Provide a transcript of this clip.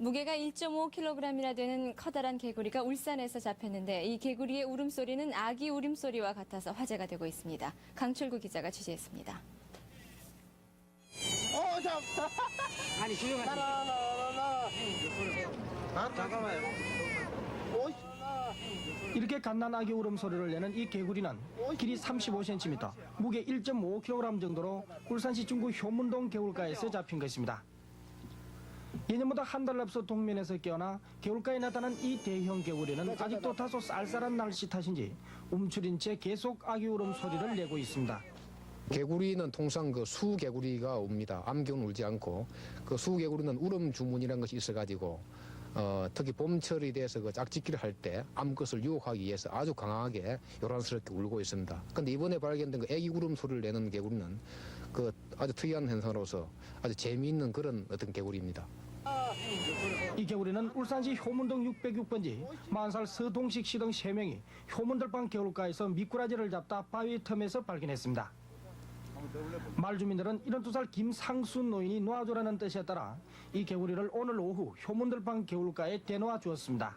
무게가 1.5kg이나 되는 커다란 개구리가 울산에서 잡혔는데 이 개구리의 울음소리는 아기 울음소리와 같아서 화제가 되고 있습니다. 강철구 기자가 취재했습니다. 어, 잡. 아니 지금 나라, 나라, 나라. 잠깐만요. 오이, 나라. 이렇게 갓난아기 울음소리를 내는 이 개구리는 길이 35cm, 무게 1.5kg 정도로 울산시 중구 효문동 개울가에서 잡힌 것입니다. 예년보다 한 달 앞서 동면에서 깨어나 개울가에 나타난 이 대형 개구리는 아직도 다소 쌀쌀한 날씨 탓인지 움츠린 채 계속 아기 울음 소리를 내고 있습니다. 개구리는 통상 그 수개구리가 옵니다. 암경은 울지 않고 그 수개구리는 울음 주문이라는 것이 있어가지고 어, 특히 봄철이 돼서 그 짝짓기를 할 때 암컷을 유혹하기 위해서 아주 강하게 요란스럽게 울고 있습니다. 근데 이번에 발견된 그 애기 울음 소리를 내는 개구리는 그 아주 특이한 현상으로서 아주 재미있는 그런 어떤 개구리입니다. 이 개구리는 울산시 효문동 606번지 만살 서동식 씨 등 3명이 효문들방 개울가에서 미꾸라지를 잡다 바위 틈에서 발견했습니다. 말 주민들은 72살 김상수 노인이 놓아주라는 뜻에 따라 이 개구리를 오늘 오후 효문들방 개울가에 대놓아 주었습니다.